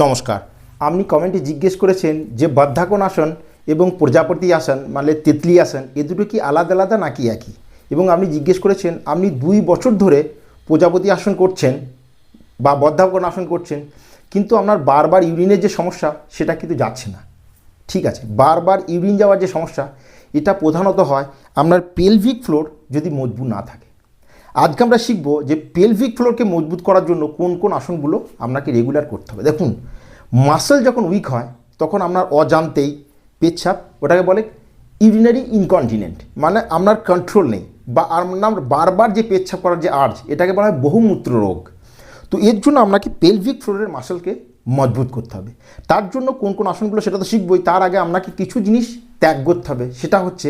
নমস্কার। আপনি কমেন্টে জিজ্ঞেস করেছেন যে বদ্ধাকন আসন এবং প্রজাপতি আসন মানে তেতলি আসন, এ দুটো কি আলাদা আলাদা নাকি একই? এবং আপনি জিজ্ঞেস করেছেন, আপনি দুই বছর ধরে প্রজাপতি আসন করছেন বা বদ্ধাকন আসন করছেন, কিন্তু আপনার বারবার ইউরিনের যে সমস্যা, সেটা কিন্তু যাচ্ছে না। ঠিক আছে, বারবার ইউরিন যাওয়ার যে সমস্যা, এটা প্রধানত হয় আপনার পেলভিক ফ্লোর যদি মজবুত না থাকে। আজকে আমরা শিখব যে পেলভিক ফ্লোরকে মজবুত করার জন্য কোন কোন আসনগুলো আপনাকে রেগুলার করতে হবে। দেখুন মাসেল যখন উইক হয়, তখন আপনার অজান্তেই পেচ্ছাপ, ওটাকে বলে ইউরিনারি ইনকন্টিনেন্ট মানে আপনার কন্ট্রোল নেই বা আপনার বারবার যে পেচ্ছাপ করার যে আর্জ এটাকে বলা হয় বহুমূত্র রোগ। তো এর জন্য আপনাকে পেলভিক ফ্লোরের মাসেলকে মজবুত করতে হবে। তার জন্য কোন কোন আসনগুলো সেটা তো শিখবই, তার আগে আপনাকে কিছু জিনিস ত্যাগ করতে হবে। সেটা হচ্ছে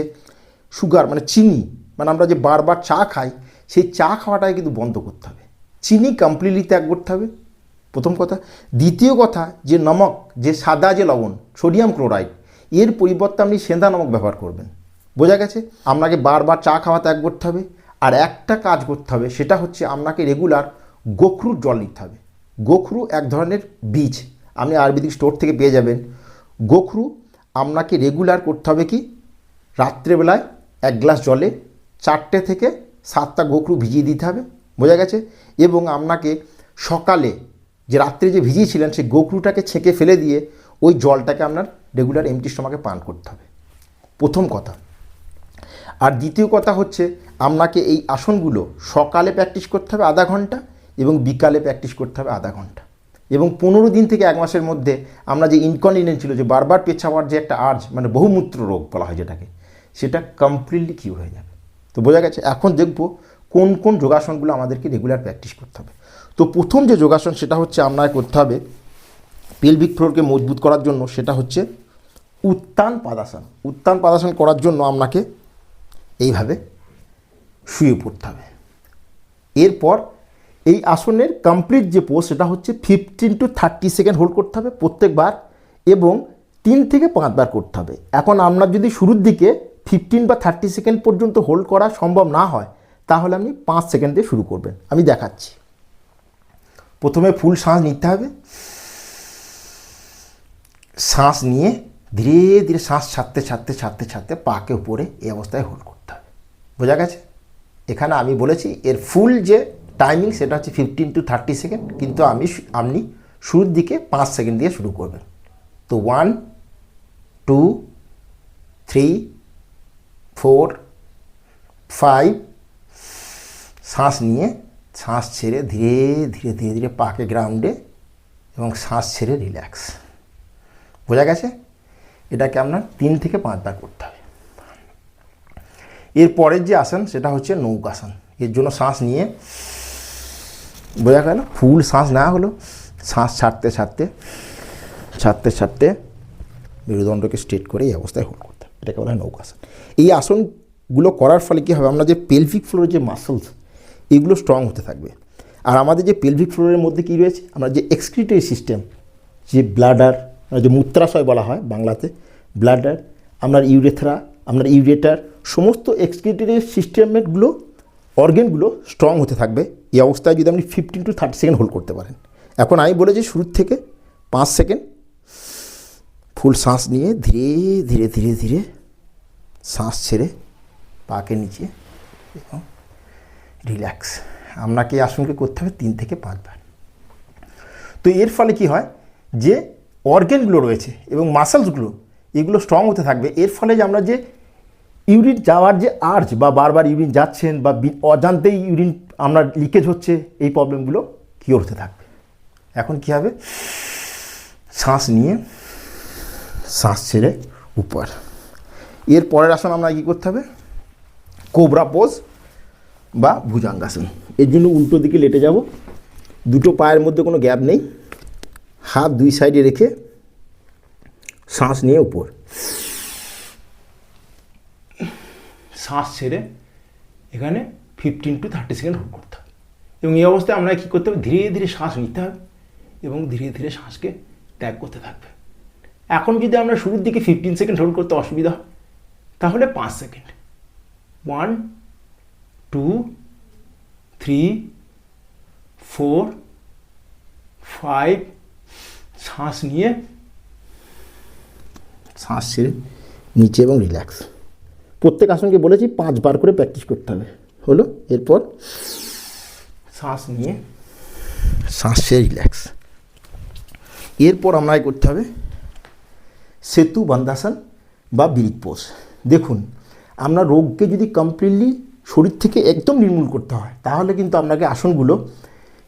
সুগার মানে চিনি। মানে আমরা যে বারবার চা খাই সেই চা খাওয়াটাকে কিন্তু বন্ধ করতে হবে। চিনি কমপ্লিটলি ত্যাগ করতে হবে। প্রথম কথা। দ্বিতীয় কথা, যে নমক, যে সাদা যে লবণ সোডিয়াম ক্লোরাইড এর পরিবর্তে আপনি সেন্দা নমক ব্যবহার করবেন। বোঝা গেছে? আপনাকে বারবার চা খাওয়া ত্যাগ করতে হবে। আর একটা কাজ করতে হবে, সেটা হচ্ছে আপনাকে রেগুলার গোখরুর জল নিতে হবে। গোখরু এক ধরনের বীজ। আপনি আয়ুর্বেদিক স্টোর থেকে পেয়ে যাবেন। গোখরু আপনাকে রেগুলার করতে হবে কি? রাত্রেবেলায় এক গ্লাস জলে চারটে থেকে সাতটা গোখরু ভিজিয়ে দিতে হবে, বোঝা গেছে? এবং আপনাকে সকালে যে রাত্রে যে ভিজিয়েছিলেন সেই গোখরুটাকে ছেঁকে ফেলে দিয়ে ওই জলটাকে আপনার রেগুলার এমটি স্টমাকে পান করতে হবে। প্রথম কথা। আর দ্বিতীয় কথা হচ্ছে, আপনাকে এই আসনগুলো সকালে প্র্যাকটিস করতে হবে আধা ঘণ্টা এবং বিকালে প্র্যাকটিস করতে হবে আধা ঘণ্টা। এবং পনেরো দিন থেকে এক মাসের মধ্যে আমরা যে ইনকন্টিনেন্ট ছিল, যে বারবার পেছাবার যে একটা আর্জ মানে বহুমূত্র রোগ বলা হয় যেটাকে, সেটা কমপ্লিটলি কিউর হয়ে যাবে। তো বোঝা গেছে এখন দেখব কোন কোন যোগাসনগুলো আমাদেরকে রেগুলার প্র্যাকটিস করতে হবে। তো প্রথম যে যোগাসন সেটা হচ্ছে আপনাকে করতে হবে পেলভিক ফ্লোরকে মজবুত করার জন্য, সেটা হচ্ছে উত্তান পাদাসন। উত্তান পাদাসন করার জন্য আপনাকে এইভাবে শুয়ে পড়তে হবে। এরপর এই আসনের কমপ্লিট যে পোজ সেটা হচ্ছে fifteen to thirty second hold করতে হবে প্রত্যেকবার এবং তিন থেকে পাঁচবার করতে হবে। এখন আপনার যদি শুরুর দিকে ফিফটিন বা থার্টি সেকেন্ড পর্যন্ত হোল্ড করা সম্ভব না হয়, তাহলে আপনি পাঁচ সেকেন্ড দিয়ে শুরু করবেন। আমি দেখাচ্ছি। প্রথমে ফুল শ্বাস নিতে হবে। শ্বাস নিয়ে ধীরে ধীরে শ্বাস ছাড়তে ছাড়তে ছাড়তে ছাড়তে পাকে উপরে এই অবস্থায় হোল্ড করতে হবে। বোঝা গেছে? এখানে আমি বলেছি এর ফুল যে টাইমিং সেটা হচ্ছে ফিফটিন টু থার্টি সেকেন্ড কিন্তু আমি আপনি শুরুর দিকে পাঁচ সেকেন্ড দিয়ে শুরু করবেন। তো one two three four, five, শ্বাস নিয়ে, শ্বাস ছেড়ে ধীরে ধীরে ধীরে ধীরে পাকে গ্রাউন্ডে এবং শ্বাস ছেড়ে রিল্যাক্স বোঝা গেছে? এটাকে আপনার তিন থেকে পাঁচবার করতে হবে। এর পরের যে আসন, সেটা হচ্ছে নৌকাসন এর জন্য শ্বাস নিয়ে, বোঝা গেল? ফুল শ্বাস না হলো, শ্বাস ছাড়তে ছাড়তে ছাড়তে ছাড়তে মেরুদণ্ডকে স্ট্রেট করে এই অবস্থায় হোল্ড এটাকে বলা হয় নৌকাসন এই আসনগুলো করার ফলে কী হবে? আমরা যে পেলভিক ফ্লোরের যে মাসলস এগুলো স্ট্রং হতে থাকবে। আর আমাদের যে পেলভিক ফ্লোরের মধ্যে কী রয়েছে? আমরা যে এক্সক্রিটরি সিস্টেম যে ব্লাডার যে মূত্রাশয় বলা হয় বাংলাতে ব্লাডার আপনার ইউরেথ্রা আপনার ইউরেটার সমস্ত এক্সক্রিটরি সিস্টেমগুলো অর্গেনগুলো স্ট্রং হতে থাকবে। এই অবস্থায় যদি আপনি fifteen to thirty second hold করতে পারেন। এখন আমি বলেছি শুরুর থেকে পাঁচ সেকেন্ড ফুল শ্বাস নিয়ে ধীরে ধীরে ধীরে ধীরে শ্বাস ছেড়ে পাকে নিচে এবং রিল্যাক্স আপনাকে আসনকে করতে হবে? তিন থেকে পাঁচবার। তো এর ফলে কি হয়? যে অর্গেনগুলো রয়েছে এবং মাসেলসগুলো এগুলো স্ট্রং হতে থাকবে। এর ফলে যে আমরা যে ইউরিন যাওয়ার যে আর্জ বা বারবার ইউরিন যাচ্ছেন বা অজান্তেই ইউরিন আমরা লিকেজ হচ্ছে, এই প্রবলেমগুলো কিওর হতে থাকবে। এখন কি হবে? শ্বাস নিয়ে শ্বাস ছেড়ে উপর। এর পরের আসন আমরা কী করতে হবে? কোবরা পোজ বা ভুজাঙ্গাসন। এর জন্য উল্টো দিকে লেটে যাব। দুটো পায়ের মধ্যে কোনো গ্যাপ নেই। হাত দুই সাইডে রেখে শ্বাস নিয়ে উপর। শ্বাস ছেড়ে এখানে fifteen to thirty second hold করতে হবে। এবং এই অবস্থায় আমরা কী করতে হবে? ধীরে ধীরে শ্বাস নিতে হবে এবং ধীরে ধীরে শ্বাসকে ত্যাগ করতে থাকবে। এখন যদি আমরা শুরুর দিকে ফিফটিন সেকেন্ড হোল্ড করতে অসুবিধা হয়, তাহলে পাঁচ second one two three four five শ্বাস নিয়ে শ্বাস ছেড়ে নিচে এবং রিল্যাক্স প্রত্যেক আসনকে বলেছি পাঁচবার করে প্র্যাকটিস করতে হবে। হলো? এরপর শ্বাস নিয়ে, শ্বাস ছেড়ে রিল্যাক্স এরপর আপনাকে করতে হবে সেতু বান্দাসন বা বিরিক পোষ দেখুন, আমরা রোগকে যদি কমপ্লিটলি শরীর থেকে একদম নির্মূল করতে হয়, তাহলে কিন্তু আপনাকে আসনগুলো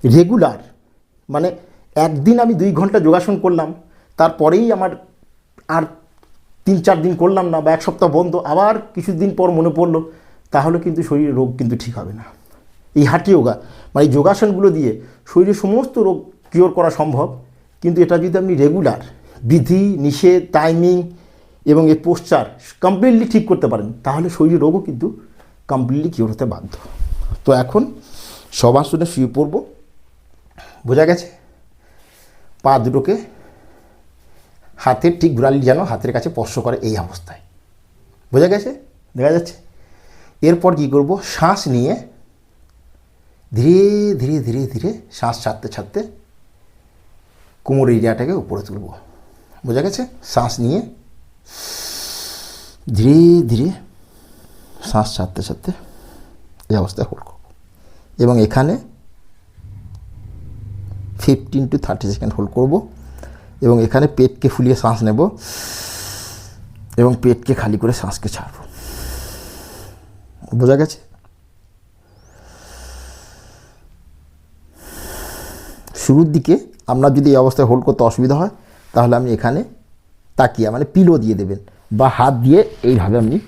রেগুলার মানে একদিন আমি দুই ঘণ্টা যোগাসন করলাম, তারপরেই আমার আর তিন চার দিন করলাম না বা এক সপ্তাহ বন্ধ, আবার কিছুদিন পর মনে পড়ল, তাহলে কিন্তু শরীরের রোগ কিন্তু ঠিক হবে না। এই হাঁটি যোগা মানে যোগাসনগুলো দিয়ে শরীরের সমস্ত রোগ কিওর করা সম্ভব, কিন্তু এটা যদি আপনি রেগুলার বিধি, নিষেধ টাইমিং এবং এর পোস্চার কমপ্লিটলি ঠিক করতে পারেন, তাহলে শরীরের রোগও কিন্তু কমপ্লিটলি কিওর হতে বাধ্য। তো এখন সব আসনে শুয়ে পড়ব। বোঝা গেছে? পা দুটোকে হাতের ঠিক গোড়ালি যেন হাতের কাছে স্পর্শ করে এই অবস্থায়। বোঝা গেছে? দেখা যাচ্ছে? এরপর কি করব? শ্বাস নিয়ে ধীরে ধীরে ধীরে ধীরে শ্বাস ছাড়তে ছাড়তে কোমর এরিয়াটাকে উপরে তুলব। বোঝা গেছে? শ্বাস নিয়ে, ধীরে ধীরে শ্বাস ছাড়তে ছাড়তে এই অবস্থায় হোল্ড করব। এবং এখানে fifteen to thirty second hold করব এবং এখানে পেটকে ফুলিয়ে শ্বাস নেব এবং পেটকে খালি করে শ্বাসকে ছাড়ব। বোঝা গেছে? শুরুর দিকে আপনার যদি এই অবস্থায় হোল্ড করতে অসুবিধা হয় তাহলে আপনি এখানে তাকিয়া মানে পিলো দিয়ে দেবেন বা হাত দিয়ে এইভাবে আপনি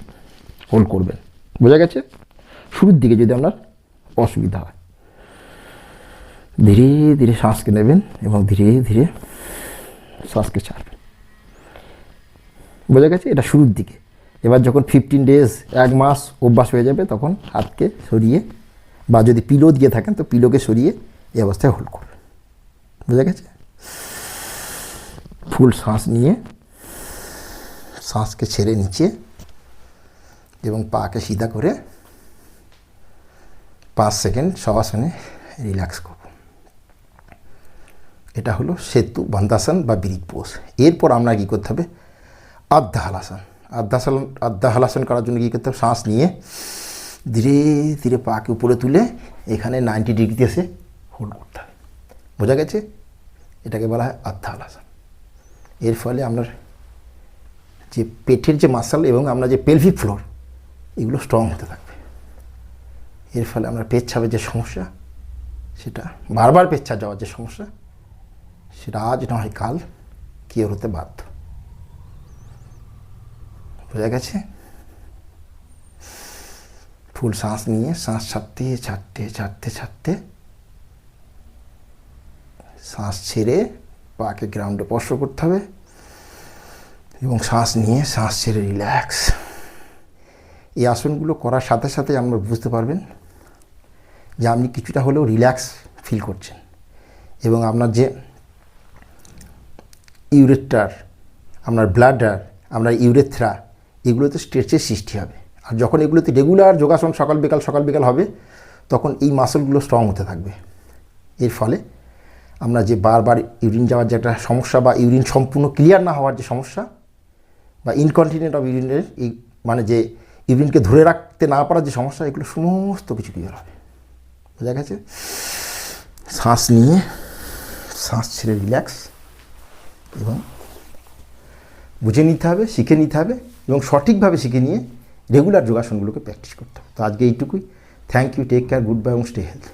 হোল্ড করবেন। বোঝা গেছে? শুরুর দিকে যদি আপনার অসুবিধা হয়। ধীরে ধীরে শ্বাসকে নেবেন এবং ধীরে ধীরে শ্বাসকে ছাড়বেন। বোঝা গেছে? এটা শুরুর দিকে। এবার যখন ফিফটিন ডেজ এক মাস অভ্যাস হয়ে যাবে, তখন হাতকে সরিয়ে বা যদি পিলো দিয়ে থাকেন, তো পিলোকে সরিয়ে এই অবস্থায় হোল্ড করবেন বোঝা গেছে? ফুল শ্বাস নিয়ে শ্বাসকে ছেড়ে নিচে এবং পাকে সিধা করে পাঁচ সেকেন্ড সবাসনে রিল্যাক্স করব। এটা হলো সেতু বান্দাসন বা বিরিক পোষ এরপর আমরা কী করতে হবে? আধ্যা হালাসন আধ্যাসন আধ্যা হালাসন করার জন্য কী করতে হবে? শ্বাস নিয়ে ধীরে ধীরে পাকে উপরে তুলে এখানে নাইনটি ডিগ্রিতে এসে হোল্ড করতে হবে। বোঝা গেছে? এটাকে বলা হয় আধ্যা হালাসন এর ফলে আপনার যে পেটের যে মাসাল এবং আমরা যে পেলভিক ফ্লোর এগুলো স্ট্রং হতে থাকবে। এর ফলে আমরা পেচ্ছাপের যে সমস্যা, সেটা বারবার পেচ্ছাপ যাওয়ার যে সমস্যা, সেটা আজ না হয় কাল কিওর হতে বাধ্য। বোঝা গেছে? ফুল শ্বাস নিয়ে, শ্বাস ছাড়তে ছাড়তে ছাড়তে ছাড়তে, শ্বাস ছেড়ে পাকে গ্রাউন্ডে স্পর্শ করতে হবে এবং শ্বাস নিয়ে শ্বাস ছেড়ে রিল্যাক্স এই আসনগুলো করার সাথে সাথে আপনারা বুঝতে পারবেন যে আপনি কিছুটা হলেও রিল্যাক্স ফিল করছেন এবং আপনার যে ইউরেটার আপনার ব্লাডার আপনার ইউরেথ্রা এগুলোতে স্ট্রেচের সৃষ্টি হবে। আর যখন এগুলোতে রেগুলার যোগাসন সকাল বিকাল সকাল বিকাল হবে, তখন এই মাসলগুলো স্ট্রং হতে থাকবে। এর ফলে আমরা যে বারবার ইউরিন যাওয়ার যে একটা সমস্যা বা ইউরিন সম্পূর্ণ ক্লিয়ার না হওয়ার যে সমস্যা বা ইনকন্টিনেন্ট অফ ইউরিনের এই মানে যে ইউরিনকে ধরে রাখতে না পারার যে সমস্যা, এগুলো সমস্ত কিছু ক্লিয়ার হবে। বোঝা গেছে? শ্বাস নিয়ে শ্বাস ছেড়ে রিল্যাক্স এবং বুঝে নিতে হবে, শিখে নিতে হবে এবং সঠিকভাবে শিখে নিয়ে রেগুলার যোগাসনগুলোকে প্র্যাকটিস করতে হবে। তো আজকে এইটুকুই। Thank you take care good bye এবং স্টে হেলথ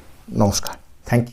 নমস্কার। Thank you